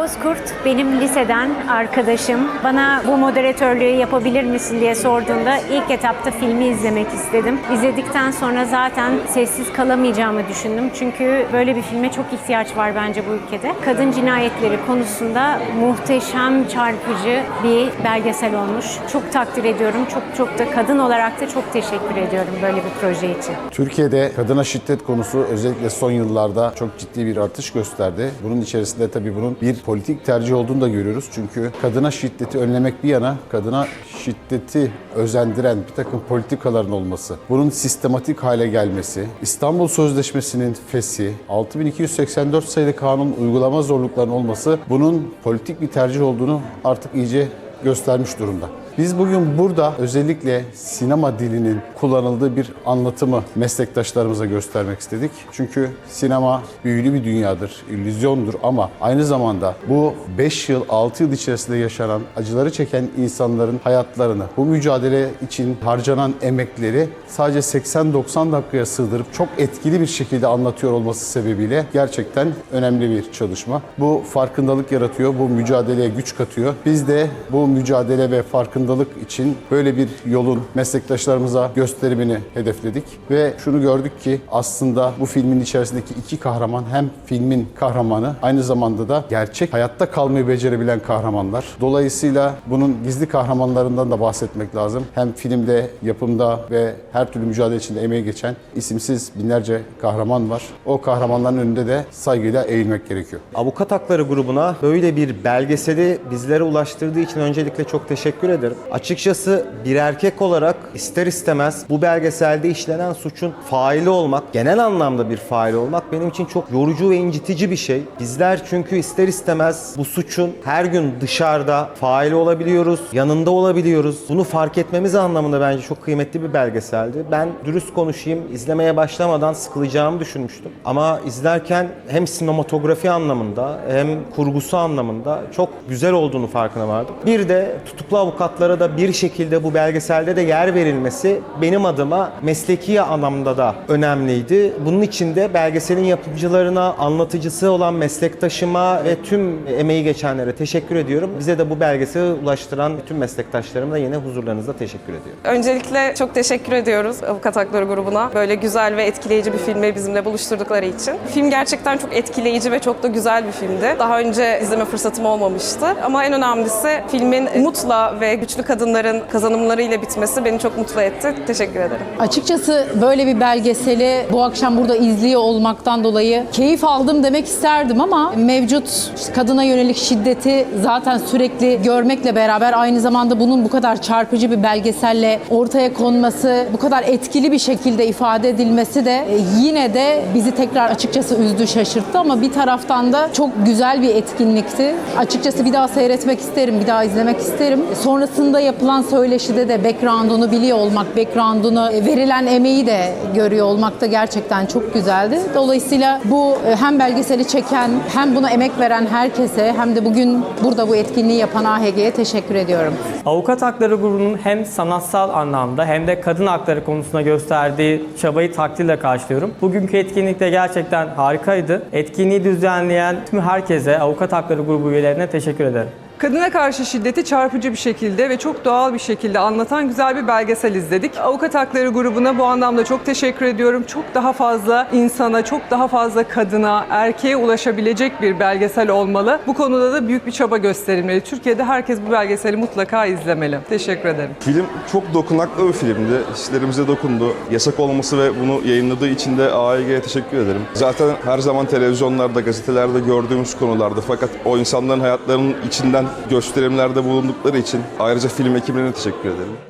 Bozkurt benim liseden arkadaşım. Bana bu moderatörlüğü yapabilir misin diye sorduğunda ilk etapta filmi izlemek istedim. İzledikten sonra zaten sessiz kalamayacağımı düşündüm. Çünkü böyle bir filme çok ihtiyaç var bence bu ülkede. Kadın cinayetleri konusunda muhteşem, çarpıcı bir belgesel olmuş. Çok takdir ediyorum. Çok çok da kadın olarak da çok teşekkür ediyorum böyle bir proje için. Türkiye'de kadına şiddet konusu özellikle son yıllarda çok ciddi bir artış gösterdi. Bunun içerisinde tabii bunun bir politik tercih olduğunu da görüyoruz. Çünkü kadına şiddeti önlemek bir yana kadına şiddeti özendiren bir takım politikaların olması, bunun sistematik hale gelmesi, İstanbul Sözleşmesi'nin feshi, 6284 sayılı kanun uygulama zorluklarının olması bunun politik bir tercih olduğunu artık iyice göstermiş durumda. Biz bugün burada özellikle sinema dilinin kullanıldığı bir anlatımı meslektaşlarımıza göstermek istedik. Çünkü sinema büyülü bir dünyadır, illüzyondur ama aynı zamanda bu 5 yıl, 6 yıl içerisinde yaşanan, acıları çeken insanların hayatlarını, bu mücadele için harcanan emekleri sadece 80-90 dakikaya sığdırıp çok etkili bir şekilde anlatıyor olması sebebiyle gerçekten önemli bir çalışma. Bu farkındalık yaratıyor, bu mücadeleye güç katıyor. Biz de bu mücadele ve farkındalık için böyle bir yolun meslektaşlarımıza gösterimini hedefledik ve şunu gördük ki aslında bu filmin içerisindeki iki kahraman hem filmin kahramanı aynı zamanda da gerçek hayatta kalmayı becerebilen kahramanlar. Dolayısıyla bunun gizli kahramanlarından da bahsetmek lazım. Hem filmde, yapımda ve her türlü mücadele içinde emeği geçen isimsiz binlerce kahraman var. O kahramanların önünde de saygıyla eğilmek gerekiyor. Avukat Hakları grubuna böyle bir belgeseli bizlere ulaştırdığı için öncelikle çok teşekkür ederim. Açıkçası bir erkek olarak ister istemez bu belgeselde işlenen suçun faili olmak, genel anlamda bir fail olmak benim için çok yorucu ve incitici bir şey. Bizler çünkü ister istemez bu suçun her gün dışarıda faili olabiliyoruz, yanında olabiliyoruz. Bunu fark etmemiz anlamında bence çok kıymetli bir belgeseldi. Ben dürüst konuşayım, izlemeye başlamadan sıkılacağımı düşünmüştüm. Ama izlerken hem sinematografi anlamında hem kurgusu anlamında çok güzel olduğunu farkına vardım. Bir de tutuklu avukatlara da bir şekilde bu belgeselde de yer verilmesi benim adıma mesleki anlamda da önemliydi. Bunun için de belgeselin yapımcılarına, anlatıcısı olan meslektaşıma ve tüm emeği geçenlere teşekkür ediyorum. Bize de bu belgeseli ulaştıran bütün meslektaşlarıma da yine huzurlarınızda teşekkür ediyorum. Öncelikle çok teşekkür ediyoruz Avukat Hakları grubuna. Böyle güzel ve etkileyici bir filmi bizimle buluşturdukları için. Film gerçekten çok etkileyici ve çok da güzel bir filmdi. Daha önce izleme fırsatım olmamıştı. Ama en önemlisi filmin umutla ve güçlü kadınların kazanımlarıyla bitmesi beni çok mutlu etti. Teşekkür ederim. Açıkçası böyle bir belgeseli bu akşam burada izliyor olmaktan dolayı keyif aldım demek isterdim ama mevcut kadına yönelik şiddeti zaten sürekli görmekle beraber aynı zamanda bunun bu kadar çarpıcı bir belgeselle ortaya konması, bu kadar etkili bir şekilde ifade edilmesi de e, yine de bizi tekrar açıkçası üzdü, şaşırttı ama bir taraftan da çok güzel bir etkinlikti. Açıkçası bir daha seyretmek isterim, bir daha izlemek isterim. Sonrasında yapılan söyleşide de background'unu biliyor olmak, background'unu e, verilen emeği de görüyor olmak da gerçekten çok güzeldi. Dolayısıyla bu e, hem belgeseli çeken hem buna emek veren herkese hem de bugün burada bu etkinliği yapan AHG'ye teşekkür ediyorum. Avukat Hakları grubunun hem sanatsal anlamda hem de kadın hakları konusunda gösterdiği çabayı takdirle karşılıyorum. Bugünkü etkinlik de gerçekten harikaydı. Etkinliği düzenleyen tüm herkese, Avukat Hakları grubu üyelerine teşekkür ederim. Kadına karşı şiddeti çarpıcı bir şekilde ve çok doğal bir şekilde anlatan güzel bir belgesel izledik. Avukat Hakları grubuna bu anlamda çok teşekkür ediyorum. Çok daha fazla insana, çok daha fazla kadına, erkeğe ulaşabilecek bir belgesel olmalı. Bu konuda da büyük bir çaba gösterilmeli. Türkiye'de herkes bu belgeseli mutlaka izlemeli. Teşekkür ederim. Film çok dokunaklı bir filmdi. Hislerimize dokundu. Yasak olması ve bunu yayınladığı için de AEG'ye teşekkür ederim. Zaten her zaman televizyonlarda, gazetelerde gördüğümüz konulardı. Fakat o insanların hayatlarının içinden gösterimlerde bulundukları için ayrıca film ekibine teşekkür ederim.